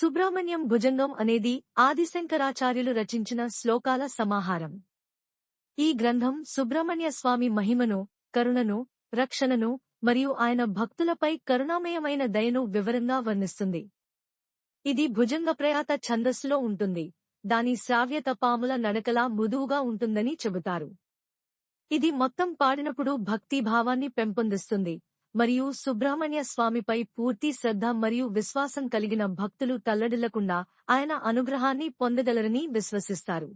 సుబ్రహ్మణ్యం భుజంగం అనేది ఆదిశంకరాచార్యులు రచించిన శ్లోకాల సమాహారం. ఈ గ్రంథం సుబ్రహ్మణ్య స్వామి మహిమను కరుణను రక్షణను మరియు ఆయన భక్తులపై కరుణామయమైన దయను వివరంగా వర్ణిస్తుంది. ఇది భుజంగ ప్రయాత ఛందస్సులో ఉంటుంది. దాని శ్రావ్యత పాముల నడకలా మృదువుగా ఉంటుందని చెబుతారు. ఇది మొత్తం పాడినప్పుడు భక్తి భావాన్ని పెంపొందిస్తుంది. మరియు సుబ్రహ్మణ్య స్వామిపై పూర్తి శ్రద్ధ మరియు విశ్వాసం కలిగిన భక్తులు తల్లడిల్లకుండా ఆయన అనుగ్రహాన్ని పొందగలరని విశ్వసిస్తారు.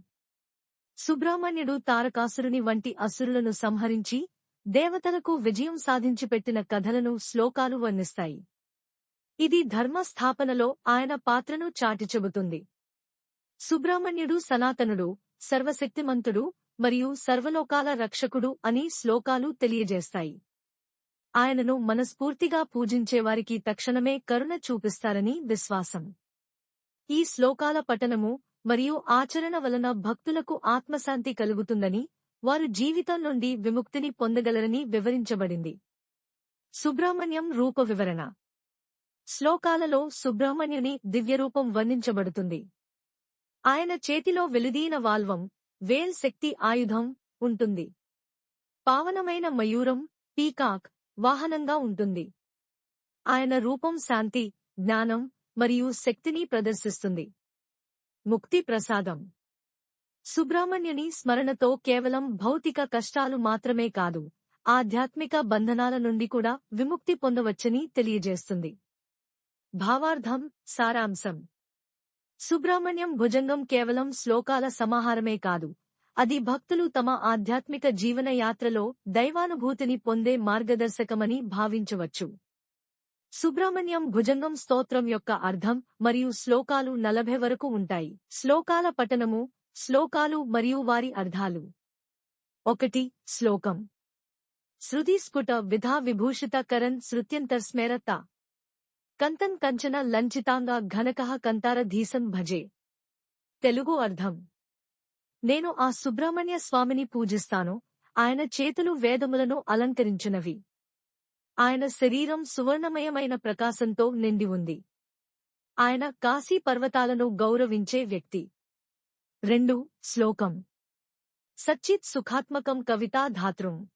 సుబ్రహ్మణ్యుడు తారకాసురుని వంటి అసురులను సంహరించి దేవతలకు విజయం సాధించి పెట్టిన కథలను శ్లోకాలు వర్ణిస్తాయి. ఇది ధర్మస్థాపనలో ఆయన పాత్రను చాటిచెబుతుంది సుబ్రహ్మణ్యుడు సనాతనుడు సర్వశక్తిమంతుడు మరియు సర్వలోకాల రక్షకుడు అని శ్లోకాలు తెలియజేస్తాయి. ఆయనను మనస్ఫూర్తిగా పూజించేవారికి తక్షణమే కరుణ చూపిస్తారని విశ్వాసం. ఈ శ్లోకాల పఠనము మరియు ఆచరణ వలన భక్తులకు ఆత్మశాంతి కలుగుతుందని వారు జీవితం నుండి విముక్తిని పొందగలరని వివరించబడింది. సుబ్రహ్మణ్యం రూప వివరణ. శ్లోకాలలో సుబ్రహ్మణ్యుని దివ్యరూపం వర్ణించబడుతుంది. ఆయన చేతిలో వెలుదీన వాల్వం వేల్ శక్తి ఆయుధం ఉంటుంది. పావనమైన మయూరం పీకాక్ వాహనంగా ఉంటుంది. ఆయన రూపం శాంతి జ్ఞానం మరియు శక్తిని ప్రదర్శిస్తుంది. ముక్తి ప్రసాదం. సుబ్రహ్మణ్యుని స్మరణతో కేవలం భౌతిక కష్టాలు మాత్రమే కాదు ఆధ్యాత్మిక బంధనాల నుండి కూడా విముక్తి పొందవచ్చని తెలియజేస్తుంది. భావార్థం సారాంశం. సుబ్రహ్మణ్యం భుజంగం కేవలం శ్లోకాల సమాహారమే కాదు అది భక్తులు తమ ఆధ్యాత్మిక జీవనయాత్రలో దైవానుభూతిని పొందే మార్గదర్శకమని భావించవచ్చు. సుబ్రహ్మణ్యం భుజంగం స్తోత్రం యొక్క అర్థం మరియు శ్లోకాలు నలభై వరకు ఉంటాయి. శ్లోకాల పఠనము శ్లోకాలు మరియు వారి అర్థాలు. ఒకటి శ్లోకం. శృతి స్ఫుట విధా విభూషిత కరన్ శృత్యంతర్స్మేరత కంతన్ కంచన లంచితాంగా ఘనకః కంతారధీసం భజే. తెలుగు అర్థం. నేను ఆ సుబ్రహ్మణ్య స్వామిని పూజిస్తాను. ఆయన చేతులు వేదములను అలంకరించినవి. ఆయన శరీరం సువర్ణమయమైన ప్రకాశంతో నిండి ఉంది. ఆయన కాశీ పర్వతాలను గౌరవించే వ్యక్తి. రెండు శ్లోకం. సచ్చిత్ సుఖాత్మకం కవితా ధాతృం.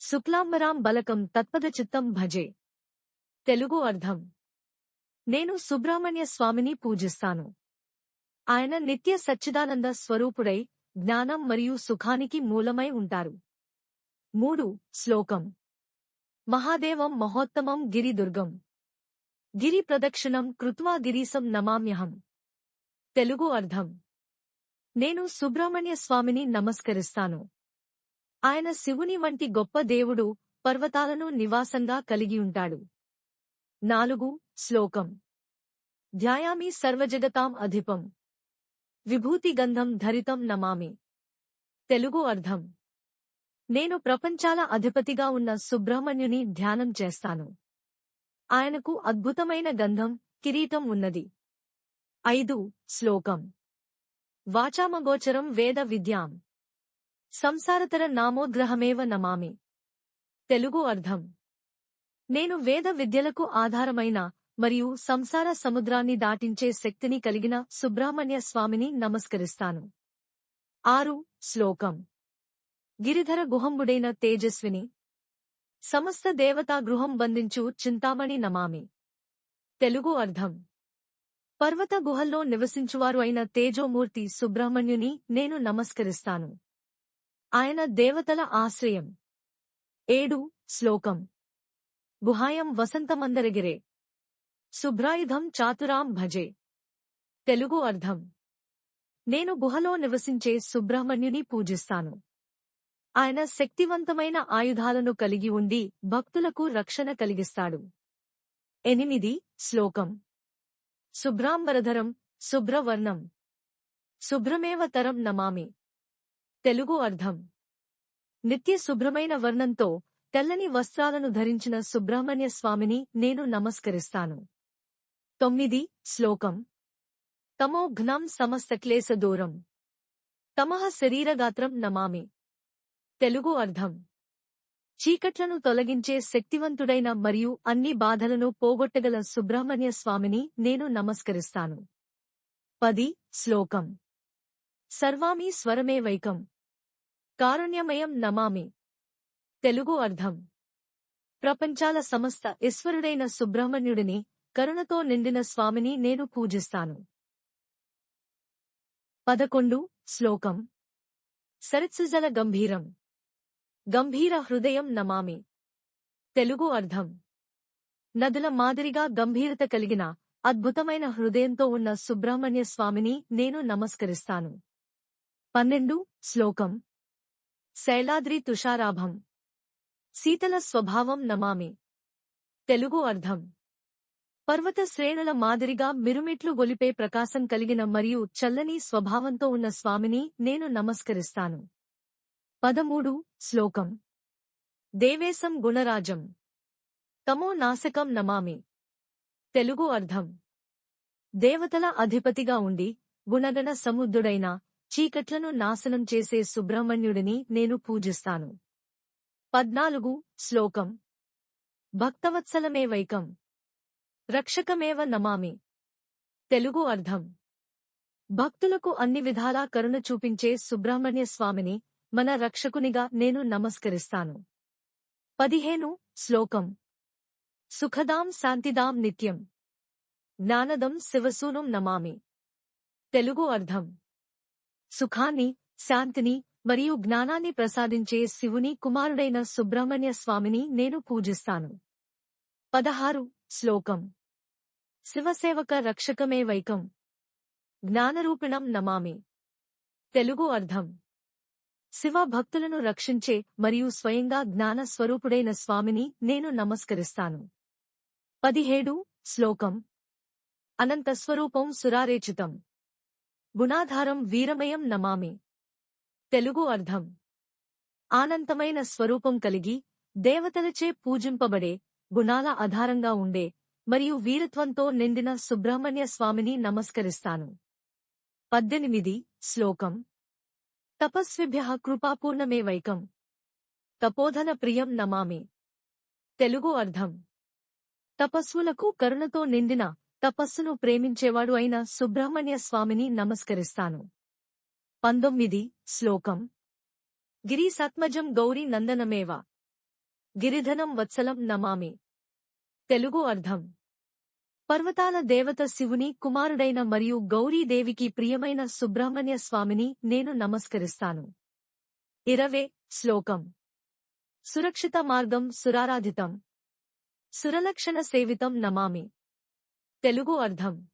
శుక్లాంబరాం బలకం తత్పదచిత్తం భజే. తెలుగు అర్థం. నేను సుబ్రహ్మణ్య స్వామిని పూజిస్తాను. ఆయన నిత్య సచ్చిదానంద స్వరూపుడై జ్ఞానం మరియు సుఖానికి మూలమై ఉంటారు. మూడు శ్లోకం. మహాదేవం మహోత్తమం గిరిదుర్గం. గిరి ప్రదక్షిణం కృత్వా గిరీశం నమామ్యహం. తెలుగు అర్థం. నేను సుబ్రహ్మణ్య స్వామిని నమస్కరిస్తాను. ఆయన శివుని వంటి గొప్ప దేవుడు పర్వతాలను నివాసంగా కలిగి ఉంటాడు. నాలుగు శ్లోకం. ధ్యాయామి సర్వజగతాం అధిపం. విభూతి గంధం ధరితం నమామి. తెలుగు అర్థం. నేను ప్రపంచాల అధిపతిగా ఉన్న సుబ్రహ్మణ్యుని ధ్యానం చేస్తాను. ఆయనకు అద్భుతమైన గంధం కిరీటం ఉన్నది. ఐదు శ్లోకం. వాచామగోచరం వేద విద్యాం. సంసారతర నామోగ్రహమేవ నమామి. తెలుగు అర్థం. నేను వేద విద్యలకు ఆధారమైన మరియు సంసార సముద్రాన్ని దాటించే శక్తిని కలిగిన సుబ్రహ్మణ్య స్వామిని నమస్కరిస్తాను. ఆరు శ్లోకం. గిరిధర గుహంబుడైన తేజస్విని. సమస్త దేవతా గృహం బంధించు చింతామణి నమామి. తెలుగు అర్థం. పర్వత గుహల్లో నివసించువారు అయిన తేజోమూర్తి సుబ్రహ్మణ్యుని నేను నమస్కరిస్తాను. ఆయన దేవతల ఆశ్రయం. ఏడు శ్లోకం. గుహాయం వసంతమందరగిరే. శుభ్రాయుధం చాతురాం భజే. తెలుగు అర్థం. నేను గుహలో నివసించే సుబ్రహ్మణ్యుని పూజిస్తాను. ఆయన శక్తివంతమైన ఆయుధాలను కలిగి ఉండి భక్తులకు రక్షణ కలిగిస్తాడు. ఎనిమిది శ్లోకం. శుభ్రాంబరధరం శుభ్రవర్ణం శుభ్రమేవ తరం నమామి. తెలుగు అర్థం. నిత్య శుభ్రమైన వర్ణంతో తెల్లని వస్త్రాలను ధరించిన సుబ్రహ్మణ్య స్వామిని నేను నమస్కరిస్తాను. తొమ్మిది శ్లోకం. తమో ఘ్నం సమస్త క్లేశ దూరం. తమః శరీరగాత్రం నమామి. తెలుగు అర్థం. చీకట్లను తొలగించే శక్తివంతుడైన మరియు అన్ని బాధలను పోగొట్టగల సుబ్రహ్మణ్య స్వామిని నేను నమస్కరిస్తాను. పది శ్లోకం. సర్వామి స్వరమే వైకం. కారుణ్యమయం నమామి. తెలుగు అర్థం. ప్రపంచాల సమస్త ఈశ్వరుడైన సుబ్రహ్మణ్యుడిని కరుణతో నిండిన స్వామిని నేను పూజిస్తాను. పదకొండు. శ్లోకం. సరిత్సుజల గంభీరం. గంభీర హృదయం నమామి. తెలుగు అర్థం. నదుల మాదిరిగా గంభీరత కలిగిన అద్భుతమైన హృదయంతో ఉన్న సుబ్రహ్మణ్య స్వామిని నేను నమస్కరిస్తాను. పన్నెండు. శ్లోకం. శైలాద్రి తుషారాభం. శీతల స్వభావం నమామి. తెలుగు అర్థం. పర్వత శ్రేణుల మాదిరిగా మిరుమిట్లు గొలిపే ప్రకాశం కలిగిన మరియు చల్లని స్వభావంతో ఉన్న స్వామిని నేను నమస్కరిస్తాను. పదమూడు. శ్లోకం. దేవేశం గుణరాజం. తమో నాశకం నమామి. తెలుగు అర్థం. దేవతల అధిపతిగా ఉండి గుణగణ సముద్రుడైన చీకట్లను నాశనం చేసే సుబ్రహ్మణ్యుడిని నేను పూజిస్తాను. పద్నాలుగు. శ్లోకం. భక్తవత్సలమే వైకం. రక్షకమేవ నమామి. తెలుగు అర్థం. భక్తులకు అన్ని విధాలా కరుణ చూపించే సుబ్రహ్మణ్య స్వామిని మన రక్షకునిగా నేను నమస్కరిస్తాను. పదిహేను శ్లోకం. సుఖదాం శాంతిదాం నిత్యం. జ్ఞానదం శివసూనం నమామి. తెలుగు అర్థం. సుఖాన్ని శాంతిని మరియు జ్ఞానాన్ని ప్రసాదించే శివుని కుమారుడైన సుబ్రహ్మణ్య స్వామిని నేను పూజిస్తాను. పదహారు శ్లోకం. శివసేవక రక్షకమే వైకం. జ్ఞానరూపిణం నమామి. తెలుగు అర్థం. శివ భక్తులను రక్షించే మరియు స్వయంగా జ్ఞాన స్వరూపుడైన స్వామిని నేను నమస్కరిస్తాను. పదిహేడు శ్లోకం. అనంత స్వరూపం సురారేచితం. గుణాధారం వీరమయం నమామి. తెలుగు అర్థం. ఆనంతమైన స్వరూపం కలిగి దేవతలచే పూజింపబడే గుణాల ఆధారంగా ఉండే మరియు వీరత్వంతో నిండిన సుబ్రహ్మణ్య స్వామిని నమస్కరిస్తాను. పద్దెనిమిది. శ్లోకం. తపస్విభ్య కృపాపూర్ణమే వైకం. తపోధన ప్రియం నమామి. తెలుగు అర్థం. తపస్సులకు కరుణతో నిండిన తపస్సును ప్రేమించేవాడు అయిన సుబ్రహ్మణ్య స్వామిని నమస్కరిస్తాను. పంతొమ్మిది. శ్లోకం. గిరీసత్మజం గౌరీ నందనమేవ. గిరిధనం వత్సలం నమామి. తెలుగు అర్థం. పర్వతాల దేవత శివుని కుమారుడైన మరియు గౌరీదేవికి ప్రియమైన సుబ్రహ్మణ్య స్వామిని నేను నమస్కరిస్తాను. ఇరవే శ్లోకం. సురక్షిత మార్గం సురారాధితం. సురలక్షణ సేవితం నమామి. తెలుగు అర్థం.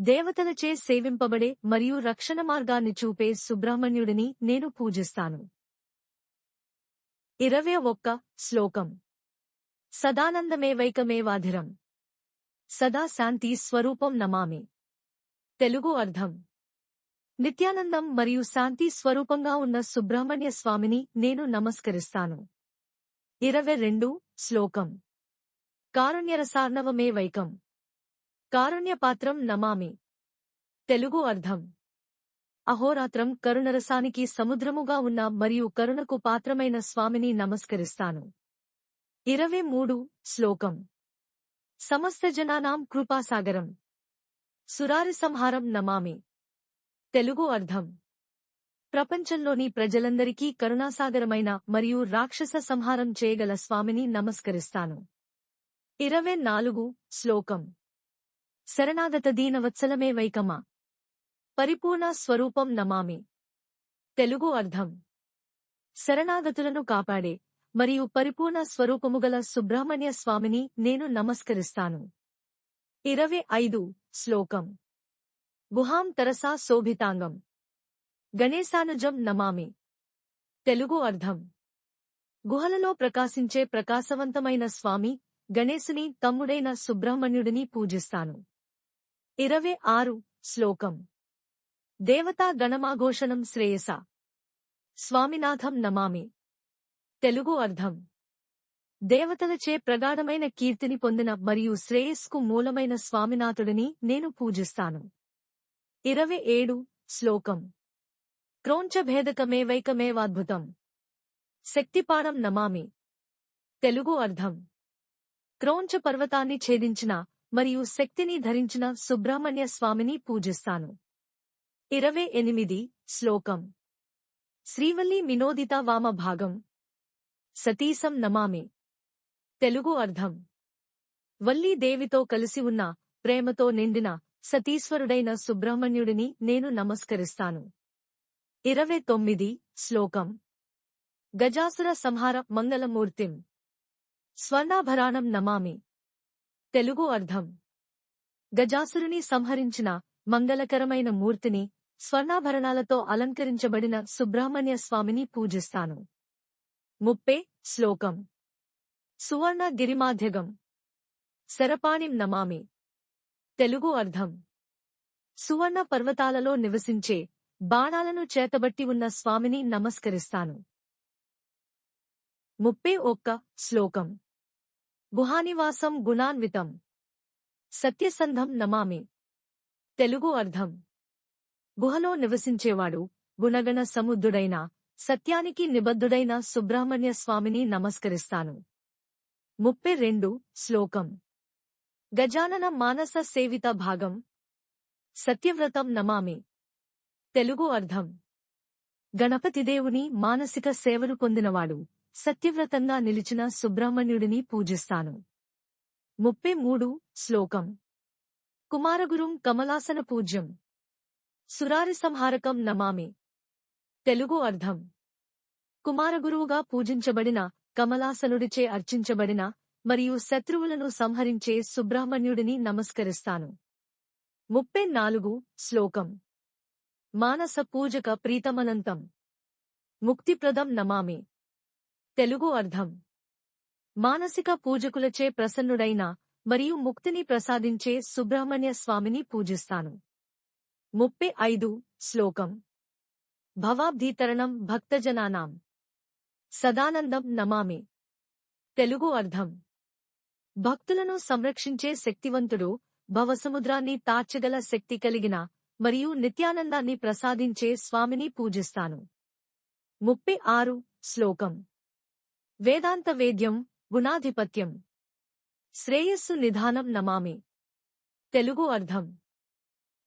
దేవతలచే సేవింపబడే మరియు రక్షణ మార్గాన్ని చూపే సుబ్రహ్మణ్యుడిని నేను పూజిస్తాను. ఇరవై ఒక్క శ్లోకం. సదానందమేవైకమేవాధిరం. సదా శాంతి స్వరూపం నమామి. తెలుగు అర్థం. నిత్యానందం మరియు శాంతి స్వరూపంగా ఉన్న సుబ్రహ్మణ్య స్వామిని నేను నమస్కరిస్తాను. ఇరవై రెండు శ్లోకం. కారుణ్యరసార్ణవమే వైకం కారుణ్యపాత్రం నమామి. తెలుగు అర్థం. అహోరాత్రం కరుణరసానికి సముద్రముగా ఉన్న మరియు కరుణకు పాత్రమైన స్వామిని నమస్కరిస్తాను. ఇరవై మూడు శ్లోకం. సమస్త జనానాం కృపాసాగరం. సురారి సంహారం నమామి. తెలుగు అర్థం. ప్రపంచంలోని ప్రజలందరికీ కరుణాసాగరమైన మరియు రాక్షస సంహారం చేయగల స్వామిని నమస్కరిస్తాను. ఇరవై నాలుగు శ్లోకం. శరణాగత దీనవత్సలమే వైకమా. పరిపూర్ణ స్వరూపం నమామి. తెలుగు అర్థం. శరణాగతులను కాపాడే మరియు పరిపూర్ణ స్వరూపముగల సుబ్రహ్మణ్య స్వామిని నేను నమస్కరిస్తాను. ఇరవై ఐదు శ్లోకం. గుహాం తరసా శోభితాంగం. గణేశానుజం నమామి. తెలుగు అర్థం. గుహలలో ప్రకాశించే ప్రకాశవంతమైన స్వామి గణేశుని తమ్ముడైన సుబ్రహ్మణ్యుడిని పూజిస్తాను. ఇరవై ఆరు శ్లోకం. దేవతా గణమాఘోషణం శ్రేయస. స్వామినాథం నమామి. తెలుగు అర్థం. దేవతలచే ప్రగాఢమైన కీర్తిని పొందిన మరియు శ్రేయస్కు మూలమైన స్వామినాథుడిని నేను పూజిస్తాను. ఇరవై ఏడు శ్లోకం. క్రోంచభేదకమేవైకమేవాద్భుతం శక్తిపాడం నమామి. తెలుగు అర్థం. క్రోంచ పర్వతాన్ని ఛేదించిన మరియు శక్తిని ధరించిన సుబ్రహ్మణ్య స్వామిని పూజిస్తాను. ఇరవై ఎనిమిది శ్లోకం. శ్రీవల్లి మినోదిత వామ భాగం సతీసం నమామి. తెలుగు అర్థం. వల్లీ దేవితో కలిసి ఉన్న ప్రేమతో నిండిన సతీశ్వరుడైన సుబ్రహ్మణ్యుడిని నేను నమస్కరిస్తాను. ఇరవై తొమ్మిది శ్లోకం. గజాసుర సంహార మంగళమూర్తిం. స్వర్ణాభరాణం నమామి. తెలుగు అర్థం. గజాసురుని సంహరించిన మంగళకరమైన మూర్తిని స్వర్ణాభరణాలతో అలంకరించబడిన సుబ్రహ్మణ్య స్వామిని పూజిస్తాను. ముప్పే శ్లోకం. సువర్ణ గిరిమాధ్యగం. శరపాణిం నమామి. తెలుగు అర్థం సువర్ణ పర్వతాలలో నివసించే బాణాలను చేతబట్టి ఉన్న స్వామిని నమస్కరిస్తాను. ముప్పే ఒక్క శ్లోకం. గుహానివాసం గుణాన్వితం. సత్యసంధం నమామి. తెలుగు అర్థం గుహలో నివసించేవాడు గుణగణ సముద్రుడైన సత్యానికి నిబద్ధుడైన సుబ్రహ్మణ్య స్వామిని నమస్కరిస్తాను. ముప్పై రెండు. శ్లోకం. గజానన మానస సేవిత భాగం. సత్యవ్రతం నమామి. తెలుగు అర్థం. గణపతిదేవుని మానసిక సేవలు పొందినవాడు. సత్యవ్రతంగా నిలిచిన సుబ్రహ్మణ్యుడిని పూజిస్తాను. ముప్పై మూడు. శ్లోకం. కుమారగురుం కమలాసన పూజ్యం. సురారి సంహారకం నమామి. తెలుగు అర్థం. కుమారగురువుగా పూజించబడిన కమలాసనుడిచే అర్చించబడిన మరియు శత్రువులను సంహరించే సుబ్రహ్మణ్యుడిని నమస్కరిస్తాను. ముప్పై నాలుగు శ్లోకం. మానస పూజక ప్రీతమనంతం. ముక్తిప్రదం నమామి. తెలుగు అర్థం. మానసిక పూజకులచే ప్రసన్నుడైన మరియు ముక్తిని ప్రసాదించే సుబ్రహ్మణ్య స్వామిని పూజిస్తాను. ముప్పై ఐదు శ్లోకం. భవాబ్ధీతరణం భక్తజనానాం. సదానందం నమామి. తెలుగు అర్థం భక్తులను సంరక్షించే శక్తివంతుడు భవసముద్రాన్ని తార్చగల శక్తి కలిగిన మరియు నిత్యానందాన్ని ప్రసాదించే స్వామిని పూజిస్తాను. ముప్పై ఆరు శ్లోకం. వేదాంత వేద్యం గుణాధిపత్యం. శ్రేయస్సు నిధానం నమామి. తెలుగు అర్థం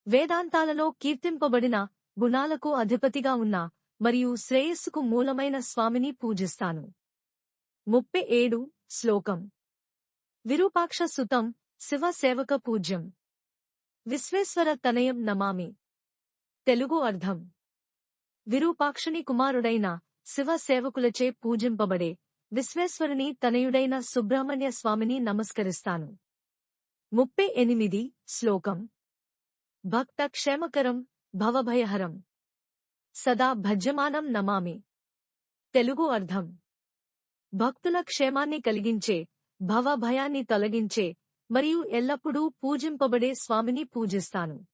వేదాంతాలలో కీర్తింపబడిన గుణాలకు అధిపతిగా ఉన్న మరియు శ్రేయస్సుకు మూలమైన స్వామిని పూజిస్తాను. ముప్పై ఏడు. శ్లోకం. విరూపాక్ష సుతం శివ సేవక పూజ్యం. విశ్వేశ్వర తనయం నమామి. తెలుగు అర్థం. విరూపాక్షుని కుమారుడైన శివ సేవకులచే పూజింపబడే విశ్వేశ్వరుని తనయుడైన సుబ్రహ్మణ్య స్వామిని నమస్కరిస్తాను. ముప్పై ఎనిమిది. శ్లోకం. భక్త క్షేమకరం భవభయహరం. సదా భజ్యమానం నమామి. తెలుగు అర్థం. భక్తుల క్షేమాన్ని కలిగించే భవభయాన్ని తొలగించే మరియు ఎల్లప్పుడూ పూజింపబడే స్వామిని పూజిస్తాను.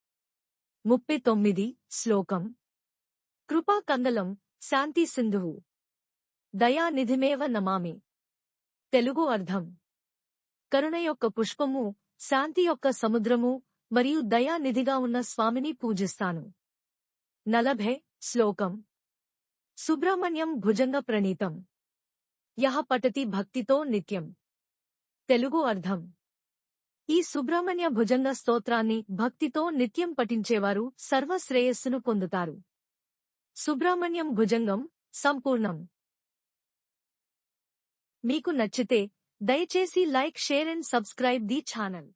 ముప్పై తొమ్మిది శ్లోకం. కృపా కందలం శాంతి సింధువు. దయానిధిమేవ నమామి. తెలుగు అర్థం. కరుణ యొక్క పుష్పము శాంతి యొక్క సముద్రము మరియు దయానిధిగా ఉన్న స్వామిని పూజిస్తాను. నలభై శ్లోకం. సుబ్రహ్మణ్యం భుజంగ ప్రణీతం. యహ పటతి భక్తితో నిత్యం. తెలుగు అర్థం. ఈ సుబ్రహ్మణ్య భుజంగ స్తోత్రాన్ని భక్తితో నిత్యం పఠించేవారు సర్వశ్రేయస్సును పొందుతారు. సుబ్రహ్మణ్యం భుజంగం సంపూర్ణం. మీకు నచ్చితే దయచేసి like share and subscribe the channel.